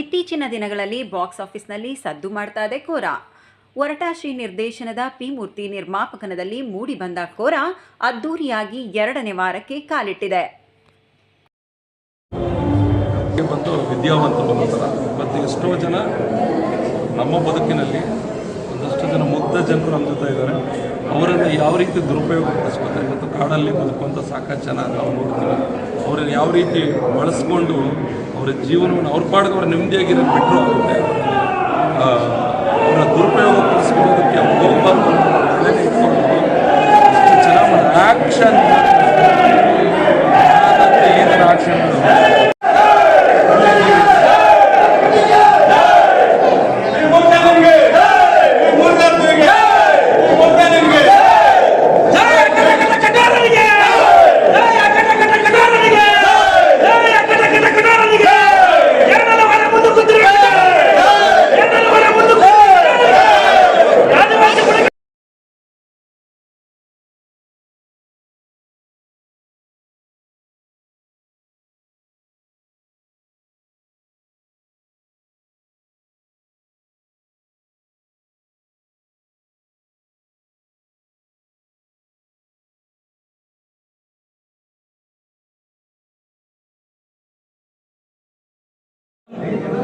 ಇತ್ತೀಚಿನ ದಿನಗಳಲ್ಲಿ ಬಾಕ್ಸ್ ಆಫೀಸ್ನಲ್ಲಿ ಸದ್ದು ಮಾಡ್ತಾ ಇದೆ ಕೋರ. ವರಟಾಶ್ರೀ ನಿರ್ದೇಶನದ ಪಿ ಮೂರ್ತಿ ನಿರ್ಮಾಪಕನದಲ್ಲಿ ಮೂಡಿಬಂದ ಕೋರ ಅದ್ದೂರಿಯಾಗಿ ಎರಡನೇ ವಾರಕ್ಕೆ ಕಾಲಿಟ್ಟಿದೆ. ಎಷ್ಟೋ ಜನ ನಮ್ಮ ಬದುಕಿನಲ್ಲಿ ಒಂದಷ್ಟು ಜನ ಮುಗ್ಧ ಜನರು ಜೊತೆ ಇದ್ದಾರೆ. ಅವರನ್ನು ಯಾವ ರೀತಿ ದುರುಪಯೋಗ ಪಡಿಸ್ಕೊತಾರೆ ಮತ್ತು ಕಾಡಲ್ಲಿ ಬದುಕುವಂಥ ಸಾಕಷ್ಟು ಜನ ನಾವು ನೋಡ್ತೀವಿ. ಅವರನ್ನು ಯಾವ ರೀತಿ ಬಳಸ್ಕೊಂಡು ಅವರ ಜೀವನವನ್ನು ಅವ್ರ ಪಾಡಿಗೆ ಅವ್ರ ನೆಮ್ಮದಿಯಾಗಿರೋದು ಬಿಟ್ಟರು ಆಗುತ್ತೆ ಆ, ಅವರ ದುರುಪಯೋಗ ಪಡಿಸ್ಕೊಳ್ಳೋದಕ್ಕೆ ಹೋಗಬಾರ್ದು ಒಳ್ಳೆಯ ಇಟ್ಕೊಂಡು ಇಷ್ಟು ಜನ ಒಂದು ಆ್ಯಕ್ಷನ್ ಏನಾರ ಆ್ಯಕ್ಷನ್ಗಳು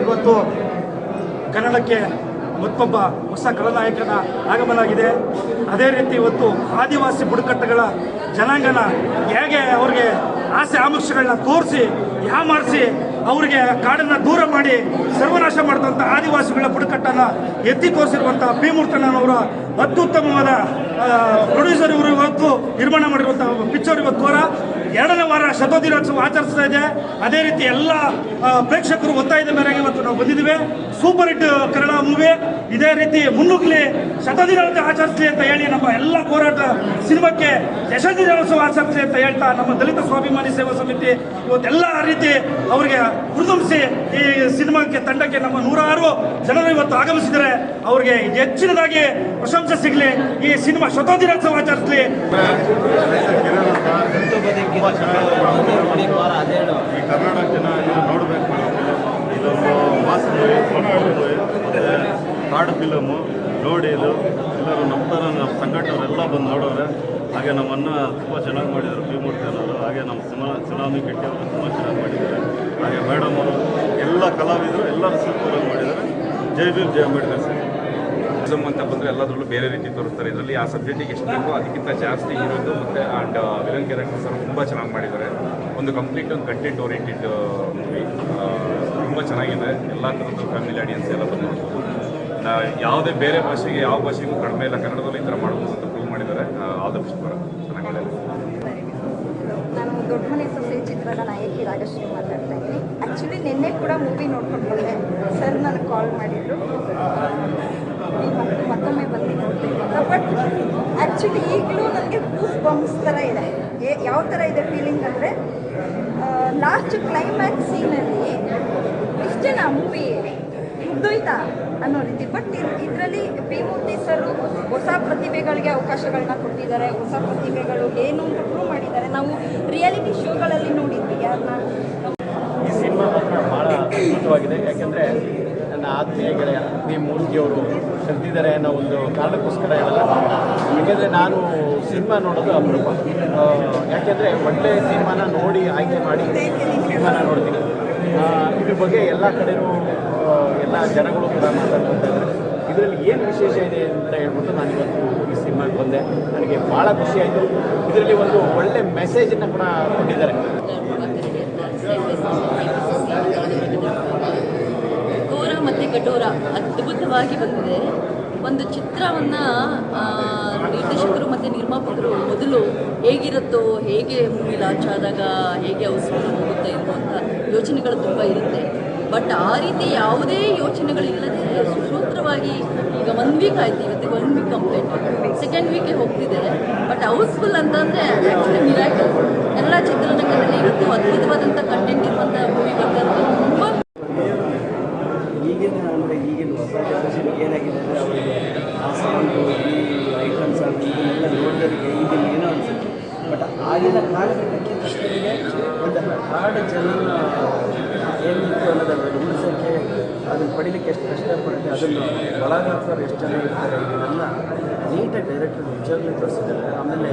ಇವತ್ತು ಕನ್ನಡಕ್ಕೆ ಮತ್ತೊಬ್ಬ ಹೊಸ ಕಲಾನಾಯಕನ ಆಗಮನ ಆಗಿದೆ ಅದೇ ರೀತಿ ಇವತ್ತು ಆದಿವಾಸಿ ಬುಡಕಟ್ಟುಗಳ ಜನಾಂಗನ ಹೇಗೆ ಅವ್ರಿಗೆ ಆಸೆ ಆಮಿಷಗಳನ್ನ ತೋರಿಸಿ ಯಾಮಾರಿಸಿ ಅವರಿಗೆ ಕಾಡನ್ನು ದೂರ ಮಾಡಿ ಸರ್ವನಾಶ ಮಾಡಿದಂಥ ಆದಿವಾಸಿಗಳ ಬುಡಕಟ್ಟನ್ನು ಎತ್ತಿ ತೋರಿಸಿರುವಂಥ ಪಿ ಮೂರ್ತಣ್ಣನವರ ಅತ್ಯುತ್ತಮವಾದ ಪ್ರೊಡ್ಯೂಸರ್ ಇವರು ಇವತ್ತು ನಿರ್ಮಾಣ ಮಾಡಿರುವಂಥ ಪಿಕ್ಚರ್ ಇವತ್ತು ಕೋರ ಎರಡನೇ ವಾರ ಶತದಿನೋತ್ಸವ ಆಚರಿಸ್ತಾ ಇದೆ. ಅದೇ ರೀತಿ ಎಲ್ಲ ಪ್ರೇಕ್ಷಕರು ಒತ್ತಾಯದ ಮೇರೆಗೆ ಇವತ್ತು ನಾವು ಬಂದಿದ್ದೀವಿ. Super hit Kannada movie. ಇದೇ ರೀತಿ ಮುನ್ನುಗ್ಲಿ ಶತದಿನೋತ್ಸವ ಆಚರಿಸಲಿ ಅಂತ ಹೇಳಿ ನಮ್ಮ ಎಲ್ಲ ಹೋರಾಟ ಸಿನಿಮಾಕ್ಕೆ ಯಶದಿನೋತ್ಸವ ಆಚರಿಸಲಿ ಅಂತ ಹೇಳ್ತಾ ನಮ್ಮ ದಲಿತ ಸ್ವಾಭಿಮಾನಿ ಸೇವಾ ಸಮಿತಿ ಇವತ್ತೆಲ್ಲ ರೀತಿ ಅವರಿಗೆ ಹುರಿದುಂಬಿಸಿ ಈ ಸಿನಿಮಾಕ್ಕೆ ತಂಡಕ್ಕೆ ನಮ್ಮ ನೂರಾರು ಜನರು ಇವತ್ತು ಆಗಮಿಸಿದರೆ ಅವ್ರಿಗೆ ಹೆಚ್ಚಿನದಾಗಿ ಪ್ರಶಂಸೆ ಸಿಗಲಿ. ಈ ಸಿನಿಮಾ ಶತದಿನೋತ್ಸವ ಆಚರಿಸಲಿ. ಜನ ನೋಡಬೇಕು. ಇದೊಂದು ಮಾಸ್ ಮೂವಿ ಮೂವಿ ಮತ್ತು ಕಾಡು ಫಿಲಮು ನೋಡಿ ಇದು, ಎಲ್ಲರೂ ನಮ್ಮ ಥರ, ನಮ್ಮ ಸಂಘಟನೆಲ್ಲ ಬಂದು ನೋಡೋರೆ. ಹಾಗೆ ನಮ್ಮನ್ನು ತುಂಬ ಚೆನ್ನಾಗಿ ಮಾಡಿದರು ಪಿ ಮೂರ್ತಿ ಅನ್ನೋರು. ಹಾಗೆ ನಮ್ಮ ಸಿನಿಮಾ ಸುನಾಮಿ ಅವರು ತುಂಬ ಚೆನ್ನಾಗಿ ಮಾಡಿದ್ದಾರೆ. ಹಾಗೆ ಮೇಡಮ್ ಅವರು, ಎಲ್ಲ ಕಲಾವಿದರು, ಎಲ್ಲರೂ ಸೂಪರಾಗಿ ಮಾಡಿದ್ದಾರೆ. ಜೈ ಭೀಮ್, ಜೈ ಅಂಬೇಡ್ಕರ್ ಸರ್. ಫಿಲಮ್ ಅಂತ ಬಂದರೆ ಎಲ್ಲದರಲ್ಲೂ ಬೇರೆ ರೀತಿ ತೋರಿಸ್ತಾರೆ ಇದರಲ್ಲಿ ಆ ಸಬ್ಜೆಕ್ಟಿಗೆ ಎಷ್ಟು ಬೇಕೋ ಅದಕ್ಕಿಂತ ಜಾಸ್ತಿ ಇರೋದು ಮತ್ತು ಆ್ಯಂಡ್ ವಿಲನ್ ಕ್ಯಾರೆಕ್ಟರ್ಸ್ ಅವರು ತುಂಬ ಚೆನ್ನಾಗಿ ಮಾಡಿದ್ದಾರೆ. ಒಂದು ಕಂಪ್ಲೀಟ್ ಒಂದು ಕಂಟೆಂಟ್ ಓರಿಯೆಂಟೆಡ್ ಮೂವಿ ತುಂಬ ಚೆನ್ನಾಗಿದೆ. ಎಲ್ಲ ಥರದ್ದು ಫ್ಯಾಮಿಲಿ ಆಡಿಯನ್ಸ್ ಎಲ್ಲ ಬಂದು ಯಾವುದೇ ಬೇರೆ ಭಾಷೆಗೆ ಯಾವ ಭಾಷೆಗೂ ಕಡಿಮೆ ಇಲ್ಲ. ಕನ್ನಡದಲ್ಲಿ ಈ ಥರ ಮಾಡ್ಬೋದು ಅಂತ ಪ್ರೂವ್ ಮಾಡಿದ್ದಾರೆ. ಬೆಸ್ಟ್ ಬರ ಚೆನ್ನಾಗಿ ನಾನು ದೊಡ್ಡ ಮನೆ ಸೊಸೆ ಚಿತ್ರದ ನಾಯಕಿ ರಾಗಶ್ರೀ ಮಾತಾಡ್ತಾ ಇದ್ದೀನಿ. ಆ್ಯಕ್ಚುಲಿ ನಿನ್ನೆ ಕೂಡ ಮೂವಿ ನೋಡ್ಕೊಂಡು ಸರ್ ನನಗೆ ಕಾಲ್ ಮಾಡಿದ್ರು. ಮತ್ತೊಮ್ಮೆ ಬಂದು ಅಂತ ಬಟ್ ಆ್ಯಕ್ಚುಲಿ ಈಗಲೂ ನನಗೆ ಗೂಸ್ ಬಂಪ್ಸ್ ಥರ ಇದೆ. ಯಾವ ಥರ ಇದೆ ಫೀಲಿಂಗ್ ಅಂದರೆ ಲಾಸ್ಟ್ ಕ್ಲೈಮ್ಯಾಕ್ಸ್ ಸೀನಲ್ಲಿ ಇಷ್ಟೇ ನಾ ಮೂವಿ ಮುಗ್ದೋಯ್ತಾ ಅನ್ನೋ ರೀತಿ. ಬಟ್ ಇದರಲ್ಲಿ ಪಿ ಮೂರ್ತಿ ಸರ್ ಹೊಸ ಪ್ರತಿಭೆಗಳಿಗೆ ಅವಕಾಶಗಳನ್ನ ಕೊಟ್ಟಿದ್ದಾರೆ. ಹೊಸ ಪ್ರತಿಭೆಗಳು ಏನು ಅಂತ ಪ್ರೂವ್ ಮಾಡಿದ್ದಾರೆ. ನಾವು ರಿಯಾಲಿಟಿ ಶೋಗಳಲ್ಲಿ ನೋಡಿದ್ವಿ. ಯಾರನ್ನ ಈ ಸಿನಿಮಾ ಭಾಳ ಅದ್ಭುತವಾಗಿದೆ. ಯಾಕೆಂದರೆ ನನ್ನ ಆತ್ಮೀಯ ಗೆಳೆಯ ಪಿ ಮೂರ್ತಿಯವರು ಅನ್ನೋ ಒಂದು ಕಾರಣಕ್ಕೋಸ್ಕರ ಹೇಳಲ್ಲ ಯಾಕೆಂದರೆ ನಾನು ಸಿನಿಮಾ ನೋಡೋದು ಅಪರೂಪ. ಯಾಕೆಂದರೆ ಒಳ್ಳೆಯ ಸಿನಿಮಾನ ನೋಡಿ ಆಯ್ಕೆ ಮಾಡಿ ಸಿನಿಮಾನ ನೋಡ್ತೀನಿ. ಇದ್ರ ಬಗ್ಗೆ ಎಲ್ಲ ಕಡೆನೂ ಎಲ್ಲ ಜನಗಳು ಕೂಡ ಮಾತಾಡ್ಕೊತಾರೆ ಇದರಲ್ಲಿ ಏನು ವಿಶೇಷ ಇದೆ ಅಂತ ಹೇಳ್ಬಿಟ್ಟು ನಾನು ಇವತ್ತು ಈ ಸಿನಿಮಾಗೆ ಬಂದೆ. ನನಗೆ ಭಾಳ ಖುಷಿ ಆಯಿತು. ಇದರಲ್ಲಿ ಒಂದು ಒಳ್ಳೆ ಮೆಸೇಜನ್ನು ಕೂಡ ಕೊಟ್ಟಿದ್ದಾರೆ. ಘೋರ ಮತ್ತು ಕಠೋರ ಅದ್ಭುತವಾಗಿ ಬಂದಿದೆ. ಒಂದು ಚಿತ್ರವನ್ನು ನಿರ್ದೇಶಕರು ಮತ್ತು ನಿರ್ಮಾಪಕರು ಮೊದಲು ಹೇಗಿರುತ್ತೋ, ಹೇಗೆ ಮೂವಿ ಲಾಂಚ್ ಆದಾಗ, ಹೇಗೆ ಅವಸರ ಹೋಗುತ್ತೆ ಎನ್ನುವಂಥ ಯೋಚನೆಗಳು ತುಂಬ ಇರುತ್ತೆ. ಬಟ್ ಆ ರೀತಿ ಯಾವುದೇ ಯೋಚನೆಗಳಿಲ್ಲದೆ ಸುಸೂತ್ರವಾಗಿ ಈಗ ಒನ್ ವೀಕ್ ಆಯ್ತು, ಇವತ್ತಿಗೆ ಒನ್ ವೀಕ್ ಕಂಪ್ಲೀಟ್ ಸೆಕೆಂಡ್ ವೀಕ್ಗೆ ಹೋಗ್ತಿದ್ದಾರೆ ಬಟ್ ಹೌಸ್ಫುಲ್ ಅಂತಂದರೆ ಆ್ಯಕ್ಚುಲಿ ಮಿರಾಕಲ್ ಕನ್ನಡ ಚಿತ್ರರಂಗದಲ್ಲಿ ಇವತ್ತು ಅದ್ಭುತವಾದಂಥ ಕಂಟೆಂಟ್ ಇರುವಂಥ ಮೂವಿ ಬರ್ತಾ ಇರೋದು ತುಂಬ ಈಗಿನ ಅಂದರೆ ಈಗಿನ ಹೊಸ ಜನರೇಷನ್ ಏನಾಗಿದೆ ಅಂದರೆ ಅವರಿಗೆ ಆ ಸಾಂಗು ಈ ಐಟಮ್ಸ್ ಆಗಲಿ ಇದನ್ನೆಲ್ಲ ನೋಡಿದವರಿಗೆ ಈಗಿನ ಏನೋ ಅನಿಸುತ್ತೆ ಬಟ್ ಆಗಿನ ಕಾಲಘಟ್ಟಕ್ಕೆ ಹಾಡು ಜನ ಏನಿತ್ತು ಅನ್ನೋದನ್ನು ಉಳಿಸೋಕ್ಕೆ ಪಡೀಲಿಕ್ಕೆ ಎಷ್ಟು ಕಷ್ಟಪಡುತ್ತೆ ಅದನ್ನು ಒಳಗಾಗ್ತಾರೆ ಎಷ್ಟು ಜನ ಇರ್ತಾರೆ ಇದನ್ನೆಲ್ಲ ನೀಟಾಗಿ ಡೈರೆಕ್ಟರ್ ನಿಜವಾಗ್ಲೂ ತೋರಿಸಿದ್ದಾರೆ. ಆಮೇಲೆ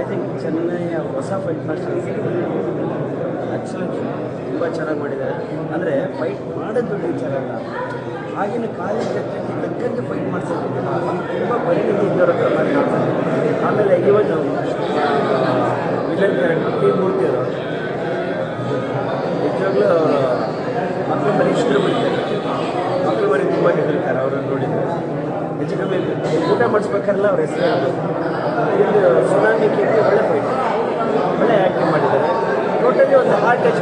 ಐ ಥಿಂಕ್ ಚೆನ್ನೈಯ ಹೊಸ ಫೈಟ್ ಮಾಸ್ಟರ್ ಆ್ಯಕ್ಚುಲಿ ತುಂಬ ಚೆನ್ನಾಗಿ ಮಾಡಿದ್ದಾರೆ. ಅಂದರೆ ಫೈಟ್ ಮಾಡೋದು ಟೀಚರ್ ಅಲ್ಲ. ಆಗಿನ ಕಾಲೇಜ್ ಲೆಕ್ಕಕ್ಕೆ ತಕ್ಕಂತೆ ಫೈಟ್ ಮಾಡ್ತಿರ್ತಿದ್ದಿಲ್ಲ ತುಂಬ ಪರಿಣಿತಿ ಇದ್ದವರ ಹತ್ರ ಮಾತಾಡ್ತಾರೆ ಆಮೇಲೆ ಇವನು ವಿಲನ್ ಕ್ಯಾರೆಕ್ಟರ್ ಟಿ ಮೂರ್ತಿಯವರು ನಿಜವಾಗ್ಲೂ ಮಕ್ಕಳು ಬರೀ ಹೆಸರು ಬಿಡ್ತಾರೆ ಮಕ್ಕಳು ಬರೀ ತುಂಬ ಹೆದರ್ತಾರೆ ಅವರನ್ನು ನೋಡಿದರೆ ಕಮ್ಮಿ ಊಟ ಮಾಡಿಸ್ಬೇಕಾರಲ್ಲ ಅವ್ರ ಹೆಸರು ಇದು ಸುನಾಮಿ ಕೇಳಿ ಒಳ್ಳೆ ಫೈಟ್ ಒಳ್ಳೆ ಆ್ಯಕ್ಟಿಂಗ್ ಮಾಡಿದ್ದಾರೆ. ಟೋಟಲಿ ಒಂದು ಹಾರ್ಟ್ ಟಚ್